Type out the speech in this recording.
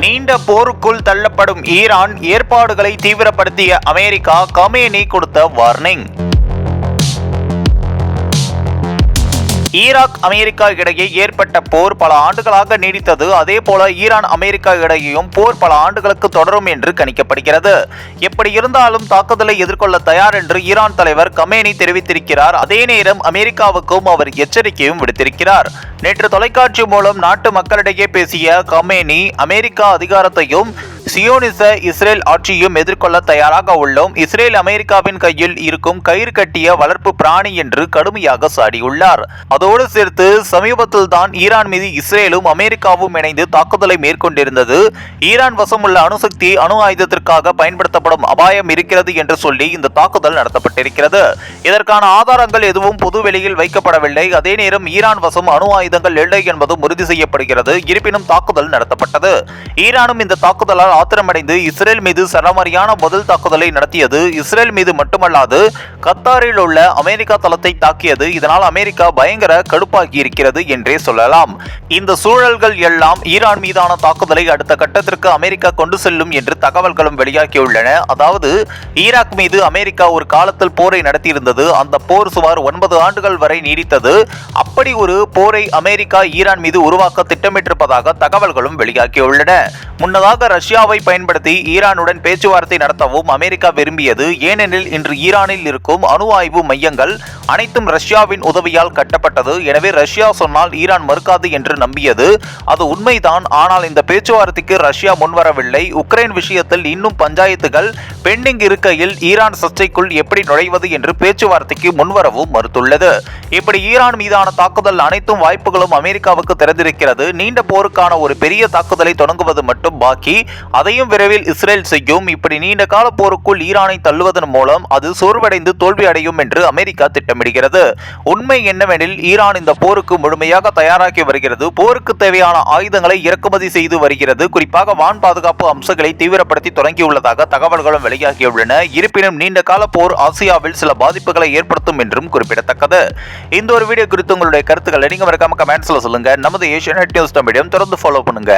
நீண்ட போருக்குள் தள்ளப்படும் ஈரான் ஏற்பாடுகளை தீவிரப்படுத்திய அமெரிக்கா கமேனி கொடுத்த வார்னிங். ஈராக் அமெரிக்கா இடையே ஏற்பட்ட போர் பல ஆண்டுகளாக நீடித்தது. அதே போல ஈரான் அமெரிக்கா இடையேயும் போர் பல ஆண்டுகளுக்கு தொடரும் என்று கணிக்கப்படுகிறது. எப்படி இருந்தாலும் தாக்குதலை எதிர்கொள்ள தயார் என்று ஈரான் தலைவர் கமேனி தெரிவித்திருக்கிறார். அதே நேரம் அமெரிக்காவுக்கும் அவர் எச்சரிக்கையும் விடுத்திருக்கிறார். நேற்று தொலைக்காட்சி மூலம் நாட்டு மக்களிடையே பேசிய கமேனி அமெரிக்கா அதிகாரத்தையும் சியோனிச இஸ்ரேல் ஆட்சியும் எதிர்கொள்ள தயாராக உள்ளோம். இஸ்ரேல் அமெரிக்காவின் கையில் இருக்கும் கயிறு கட்டிய வளர்ப்பு பிராணி என்று கடுமையாக சாடியுள்ளார். அதோடு சேர்த்து சமீபத்தில் தான் ஈரான் மீது இஸ்ரேலும் அமெரிக்காவும் இணைந்து தாக்குதலை மேற்கொண்டிருந்தது. ஈரான் வசமுள்ள அணுசக்தி அணு ஆயுதத்திற்காக பயன்படுத்தப்படும் அபாயம் இருக்கிறது என்று சொல்லி இந்த தாக்குதல் நடத்தப்பட்டிருக்கிறது. இதற்கான ஆதாரங்கள் எதுவும் பொது வெளியில் வைக்கப்படவில்லை. அதே நேரம் ஈரான் வசம் அணு ஆயுதங்கள் இல்லை என்பதும் உறுதி செய்யப்படுகிறது. இருப்பினும் தாக்குதல் நடத்தப்பட்டது. ஈரானும் இந்த தாக்குதலால் ஆத்திரமடைந்து இஸ்ரேல் மீது சரமாரியான முதல் தாக்குதலை நடத்தியது. இஸ்ரேல் மீது மட்டுமல்லாது கத்தாரில் உள்ள அமெரிக்கா தளத்தை தாக்கியது. இதனால் அமெரிக்கா பயங்கர கடுப்பாகி இருக்கிறது என்றே சொல்லலாம். இந்த சூழல்கள் எல்லாம் ஈரான் மீதான தாக்குதலை அடுத்த கட்டத்திற்கு அமெரிக்கா கொண்டு செல்லும் என்று தகவல்களும் வெளியாகியுள்ளன. அதாவது ஈராக் மீது அமெரிக்கா ஒரு காலத்தில் போரை நடத்தியிருந்தது. அந்த போர் சுமார் ஒன்பது ஆண்டுகள் வரை நீடித்தது. அப்படி ஒரு போரை அமெரிக்கா ஈரான் மீது உருவாக்க திட்டமிட்டிருப்பதாக தகவல்களும் வெளியாகியுள்ளன. முன்னதாக ரஷ்யாவை பயன்படுத்தி ஈரானுடன் பேச்சுவார்த்தை நடத்தவும் அமெரிக்கா விரும்பியது. ஏனெனில் இன்று ஈரானில் இருக்கும் அணு ஆய்வு மையங்கள் அனைத்தும் ரஷ்யாவின் உதவியால் கட்டப்பட்டது. எனவே ரஷ்யா சொன்னால் ஈரான் மறுக்காது என்று நம்பியது. அது உண்மைதான். ஆனால் இந்த பேச்சுவார்த்தைக்கு ரஷ்யா முன்வரவில்லை. உக்ரைன் விஷயத்தில் இன்னும் பஞ்சாயத்துகள் பெண்டிங் இருக்கையில் ஈரான் சர்ச்சைக்குள் எப்படி நுழைவது என்று பேச்சுவார்த்தைக்கு முன்வரவும் மறுத்துள்ளது. இப்படி ஈரான் மீதான தாக்குதல் தாக்குதல் அனைத்தும் வாய்ப்புகளும் அமெரிக்காவுக்கு திறந்திருக்கிறது. நீண்ட போருக்கான ஒரு பெரிய தாக்குதலை தொடங்குவது மட்டும் பாக்கி அதையும் விரைவில் இஸ்ரேல் செய்யும். இப்படி நீண்ட கால போருக்குள் ஈரானை தள்ளுவதன் மூலம் அது சோர்வடைந்து தோல்வி அடையும் என்று அமெரிக்கா திட்டமிடுகிறது. உண்மை என்னவெனில் ஈரான் இந்த போருக்கு முழுமையாக தயாராகி வருகிறது. போருக்கு தேவையான ஆயுதங்களை இறக்குமதி செய்து வருகிறது. குறிப்பாக வான் பாதுகாப்பு அம்சங்களை தீவிரப்படுத்தி தொடங்கியுள்ளதாக தகவல்களும் வெளியாகியுள்ளன. இருப்பினும் நீண்ட கால போர் ஆசியாவில் சில பாதிப்புகளை ஏற்படுத்தும் என்றும் குறிப்பிடத்தக்கது. இந்த ஒரு வீடியோ குறித்து உங்களுடைய கருத்துக்களை நீங்க மறக்காம கமெண்ட்ஸில் சொல்லுங்க. நமது ஏஷியன் நியூஸ் தமிழையும் தொடர்ந்து ஃபாலோ பண்ணுங்க.